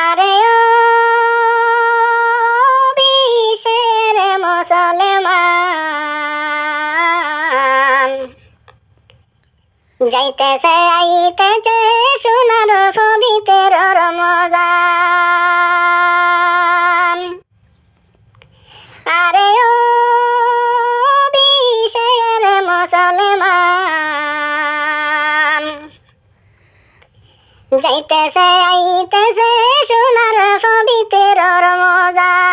আরে ও বিশের মুসলমান। যাইতেছে আইতেছে সোনার পবিত্র রমজান যাইতেছে, আইতেছে, সোনার পবিত্র রমজান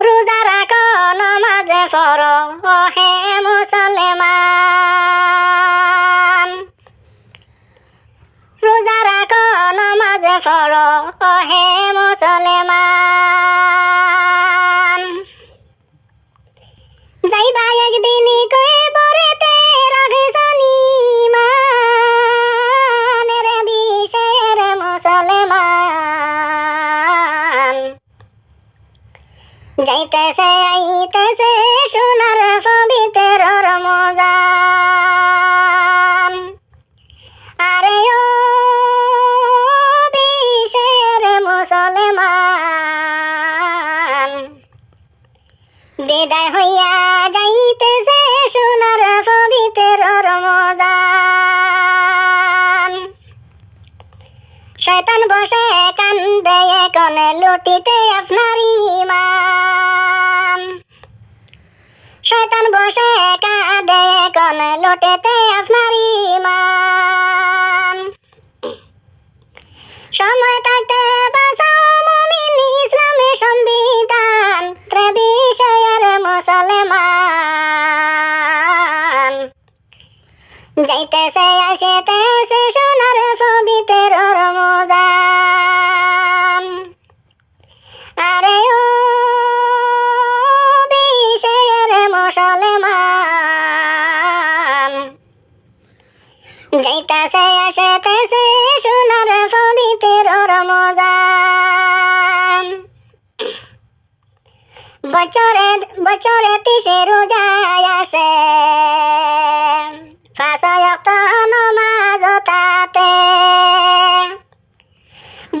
রোজা রাখো, নমাজে ও হে মুসলমান। রোজা রাখো, নমাজে ও হে মুসলমান। যাইবা একদিনই যাইতেছে আইতেছে সোনার পবিত্র রমজান আরে ও বিশের মুসলমান। বিদায় হইয়া যাইতেছে, সোনার পবিত্র রমজান শয়তান বসে কনে লুটিতে আপনার ইমান শয়তান বসে কাঁদে কনে লুটেতে আপনার ইমান সময় থাকতে বাঁচাও মমিন ইসলামের সংবিধান মুসলমান। যাইতেছে আসিতেছে যাইতেছে আসিতেছে সোনার পবিত্র রমজান বছরে বছরে তিসে রোজায় আসে। ফাঁসয়ত নমাজ তাতে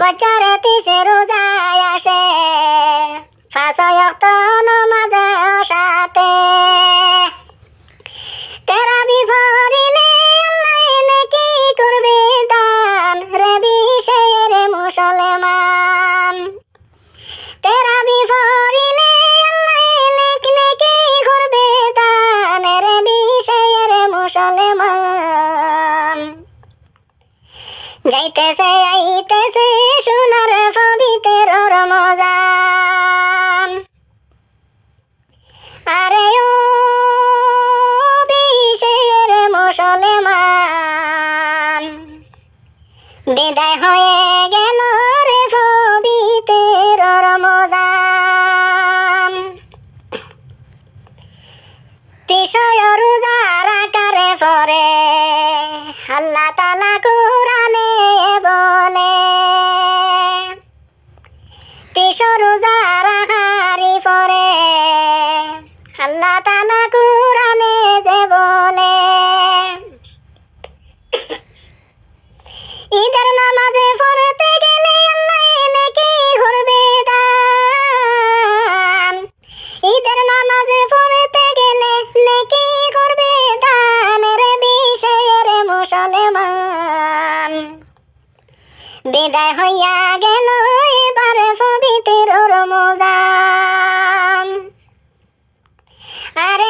বছরে তিসে রোজায় আসে। ফাঁসয়ত নমাজ সাথে যাইতেছে আইতেছে সোনার পবিত্র রমজান আরে ও বিষয়ের মুসলমান, বিদায় হয়ে গেল রে পবিত্র রমজান তিসয় রোজা রাখারে পরে আল্লাহ আল্লাহ তালা কোরআনে যে বলে। ঈদের নামাজে পড়তে গেলে আল্লাহ নাকি করবে দান। ঈদের নামাজে পড়তে গেলে নাকি করবে দান রে বিষয়ের মুসলমান। বিদায় হইয়া গেল এবার পবিত্র রমজান আরে